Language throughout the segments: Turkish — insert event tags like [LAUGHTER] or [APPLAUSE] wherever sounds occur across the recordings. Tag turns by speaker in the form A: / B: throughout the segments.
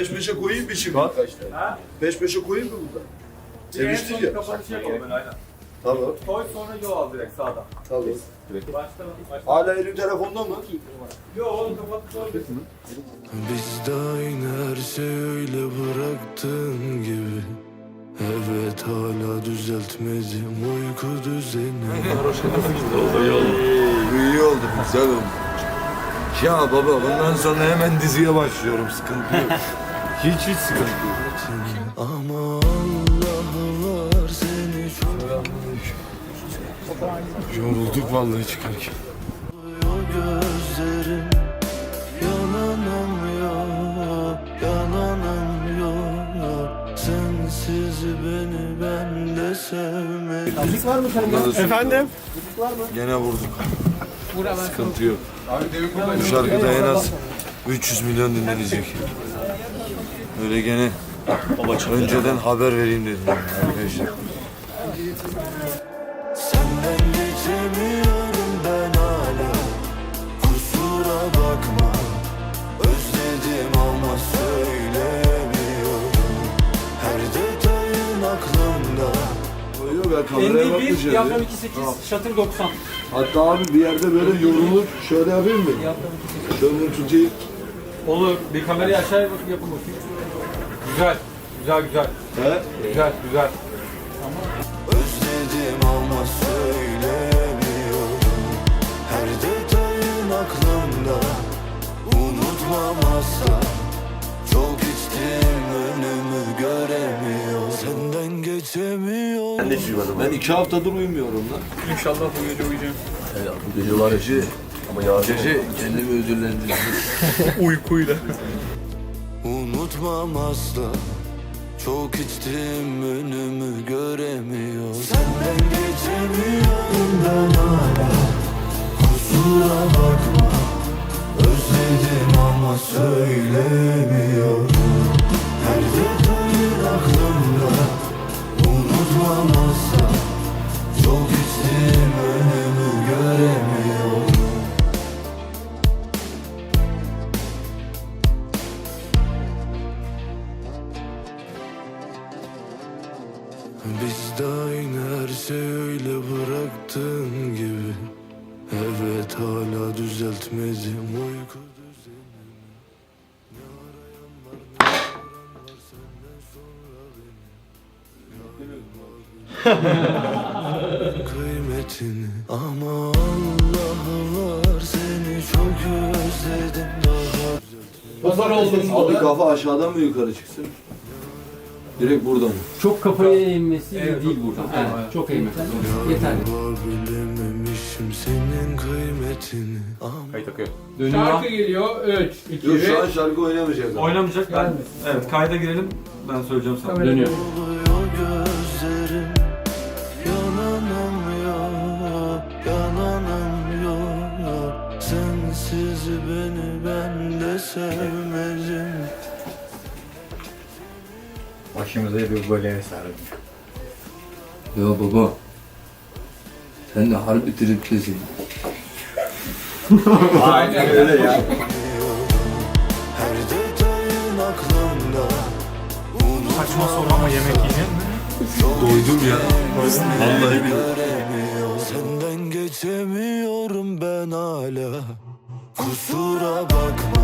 A: Peş peşe koyayım mı şimdi? Peş peşe koyayım mı burada? Seviştik ya.
B: Kapanışı yapalım ben aynen.
A: Tamam.
B: Koy sonra yol al direkt sağdan.
A: Tamam.
B: Başta başta.
A: Hala elim telefonda mı?
B: Yo oğlum kapat sonra.
C: Biz de aynı her şey öyle bıraktığın gibi Evet hala düzeltmedim uyku düzeni [LAUGHS]
D: İyi oldu, güzel oldu. Ya baba bundan sonra hemen diziye başlıyorum. Sıkıntı yok. [LAUGHS] Hiç hiç sıkıntı yok.
C: Ama Allah var seni çok
D: Yorulduk vallahi çıkarken.
C: Gözlerim Yananamıyor Yananamıyor Sensiz beni ben de sevmedim
D: Efendim? Gene vurduk. Sıkıntı yok. Bu şarkıda en az 300 milyon dinlenecek. Öyle gene önceden haber vereyim dedim arkadaşlar.
C: Senden geçemiyorum ben hala Kusura bakma Özledim ama söyleyemiyorum Her detayın aklımda
D: Yok ben kameraya
B: 51,
D: bakmayacağım.
B: diyafram
D: ya.
B: 28, şatır 90.
A: Hatta abi bir yerde böyle yorulup şöyle yapayım mı?
B: Diyafram 28.
A: Şöyle tutayım.
B: Olur. Bir kamerayı aşağıya bakıp yapın bakayım. Güzel. Güzel güzel.
A: He?
B: Güzel güzel.
C: Özledim ama söyleyemiyorum Her detayın aklımda Unutmam asla Çok içtim önümü göremiyorum Senden geçemiyorum
D: Ben iki haftadır uyumuyorum lan.
B: İnşallah bu gece uyuyacağım.
D: Bu gece var gece. Ama ya gece kendimi ödüllendirdim.
B: Uykuyla.
C: Unutmam asla Çok içtim önümü göremiyorum Senden geçemiyorum ben hala. Kusura bakma. Özledim ama söylemiyorum Biz de aynı her şey öyle bıraktığın gibi. Evet hala düzeltmedim uyku [LAUGHS] Kıymetini. Ama Allah var seni çok özledim. Daha
B: Pazar oldum.
D: Abi kafa aşağıdan mı yukarı çıksın? Direkt buradan?
E: Çok kafaya eğilmesi
B: Evet,
E: değil burada. Evet, çok eğilmek. Yeterli.
C: Bilememişim senin kıymetini
B: Kayıt akıyor.
E: Dönüyor.
B: Şarkı geliyor. 3, 2,
D: Yok
B: 1.
D: şu an şarkı oynamayacağız. abi.
F: Oynamayacak. Ben, evet kayda girelim. Ben söyleyeceğim sana.
E: Dönüyor.
C: Yananamıyor Yananamıyor Sensiz beni ben de sevmedim
G: Başımıza bir böyle sarıldı.
D: Ya baba. Sen de harbi triptesin.
G: Aynen öyle ya.
C: Her detayın aklımda Saçma soru ama yemek yiyecek
D: Doydum ya. Vallahi billahi.
C: Senden geçemiyorum ben hala Kusura bakma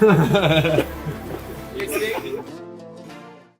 C: ハハ
D: ハハ!